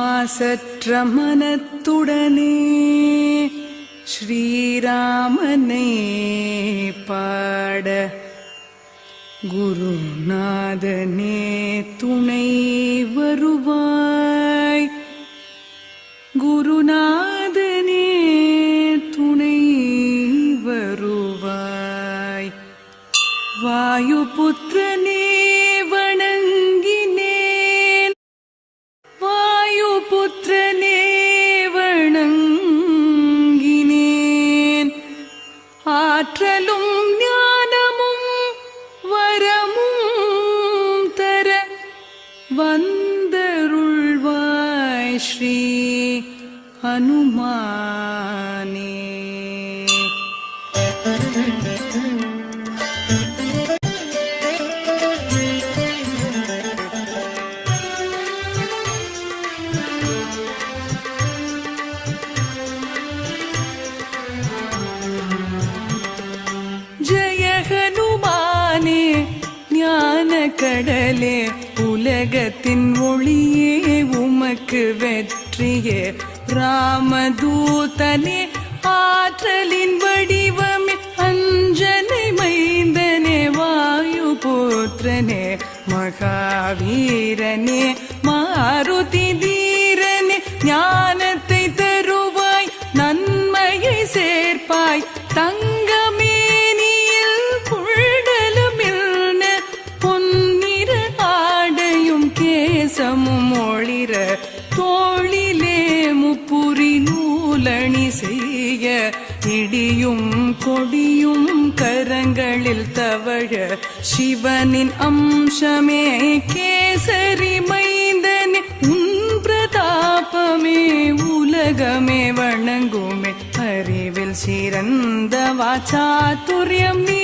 ஆசற்ற மனத்துடனே ஸ்ரீராமனே பாட. குருநாதனே துணை வருவாய். குருநாதனே துணை வருவாய். வாயுபுத்திரனே வந்தருள்வாய் ஸ்ரீ ஹனுமானே ஜெய ஹனுமானே ஞான கடலே உலகத்தின் ஒளியே உமக்கு வெற்றியே. ராமதூதனே ஆற்றலின் வடிவமே அஞ்சனை மைந்தனே வாயு புத்திரனே மகாவீரனே மாருதி தேசமும் ஒளிர தோளிலே முப்புரி நூலணி செய்ய இடியும் கொடியும் கரங்களில் தவழ சிவனின் அம்சமே கேசரி மைந்தனே உன் பிரதாபமே உலகமே வணங்குமே அறிவில் சிறந்த வாச்சாத்துரியம் நீ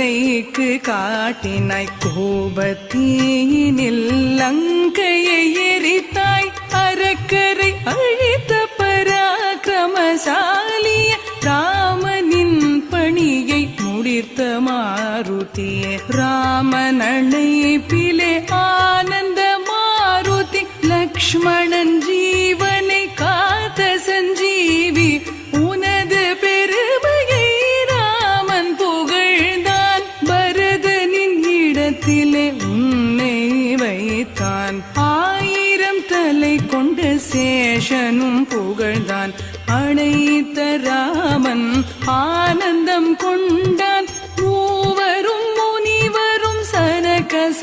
சீதைக்கு காட்டினாய் கோபத்தீயினில் லங்கையை எரித்தாய். அறக்கரை அழித்த பராக்கிரமசாலிய ராமனின் பணியை முடித்த மாருதியே ராமன் பிலே ஆனந்த மாருதி லக்ஷ்மணன் ஜீவனை ஆனந்தம் கொண்டான். மூவரும் முனிவரும் சனகசனந்தரும்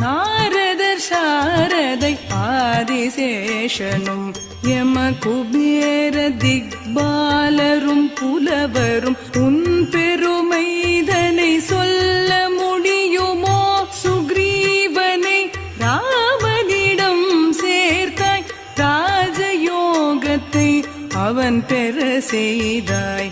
நாரதர் சாரதை ஆதிசேஷனும் யம குபேர திக்பாலரும் புலவரும் உன் பெற செய்தாய்.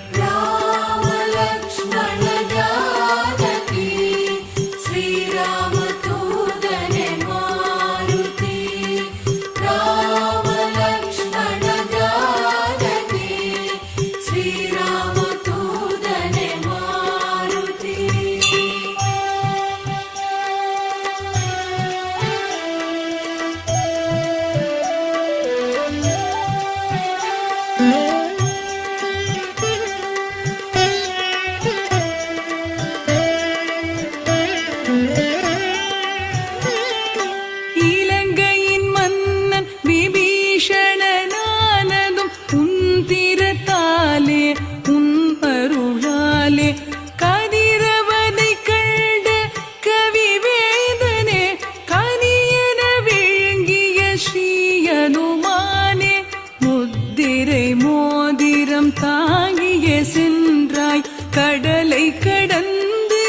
சென்றாய் கடலை கடந்து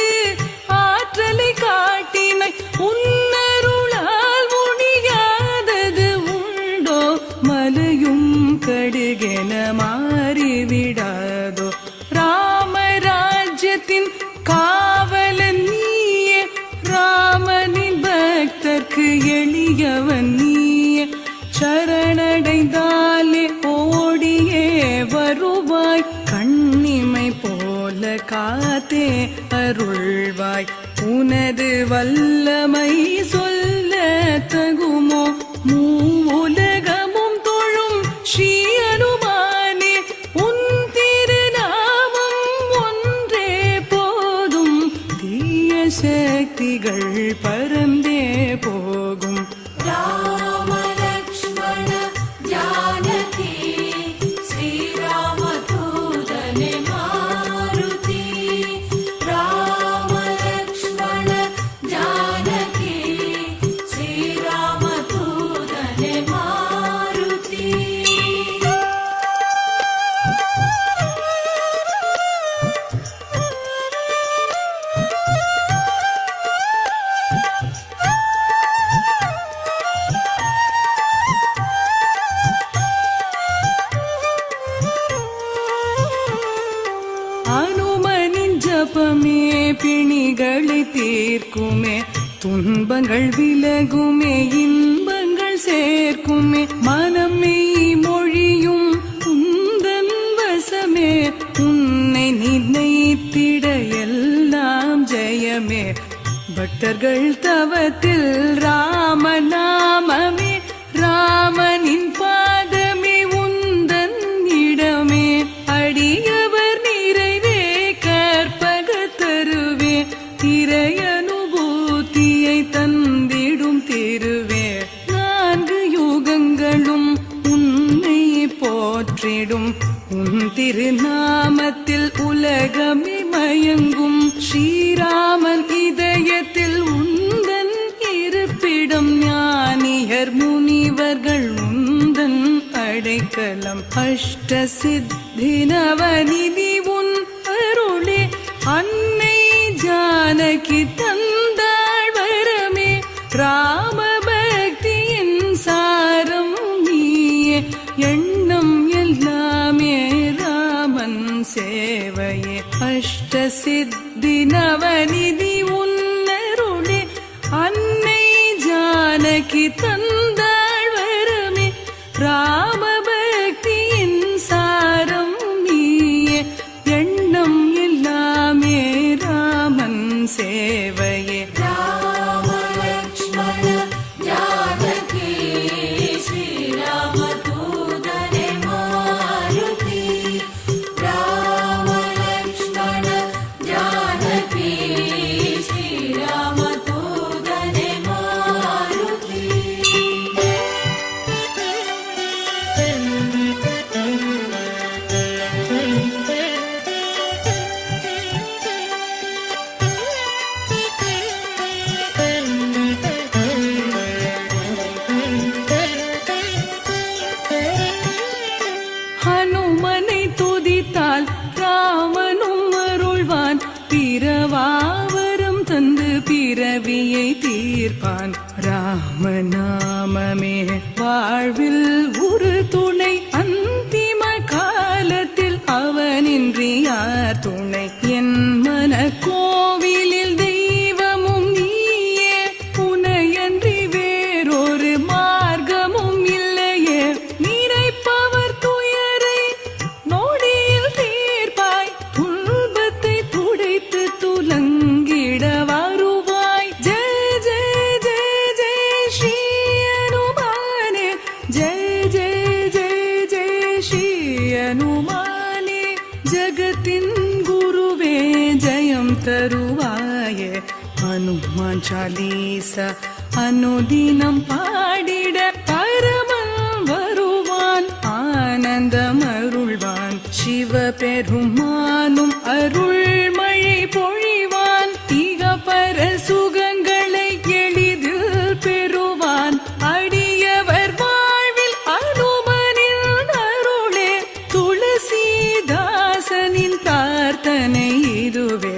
ஆற்றலை காட்டினாய். உன்னருளால் முடியாதது உண்டோ? மலையும் கடுகென மாறிவிடாதோ? ராமராஜ்யத்தின் காவலன் நீயே ராமனின் பக்தர்க்கு எளியவன் நீ. காத்தே அருள்வாய். உனது வல்லமை சொல்ல தகு சேர்க்குமே. துன்பங்கள் விலகுமே இன்பங்கள் சேர்க்குமே. மனமே மொழியும் உந்தன் வசமே. உன்னை நினைத்திட எல்லாம் ஜெயமே. பக்தர்கள் தவத்தில் ராமநாமமே. ராமனின் உலகமே மயங்கும். ஸ்ரீராமன் இதயத்தில் உந்தன் இருப்பிடம். ஞானியர் முனிவர்கள் உந்தன் அடைக்கலம். அஷ்ட சித்தி உன் அருளே. அன்னை ஜானகி தந்தாழ்வரமே. ராம அஷ்ட You. வாழ்வில் ஒரு துணை அந்திம காலத்தில் அவனின்றி யார் துணை ஹனுமான் அனுதினம் பாடிட பரமன் வருவான் ஆனந்தம் அருள்வான் சிவ பெருமானும் அருள் மழை பொழிவான் இக பர சுகங்களை எளிதில் பெறுவான் அடியவர் வாழ்வில் அனுமனின் அருளே துளசிதாசனின் பிரார்த்தனை இதுவே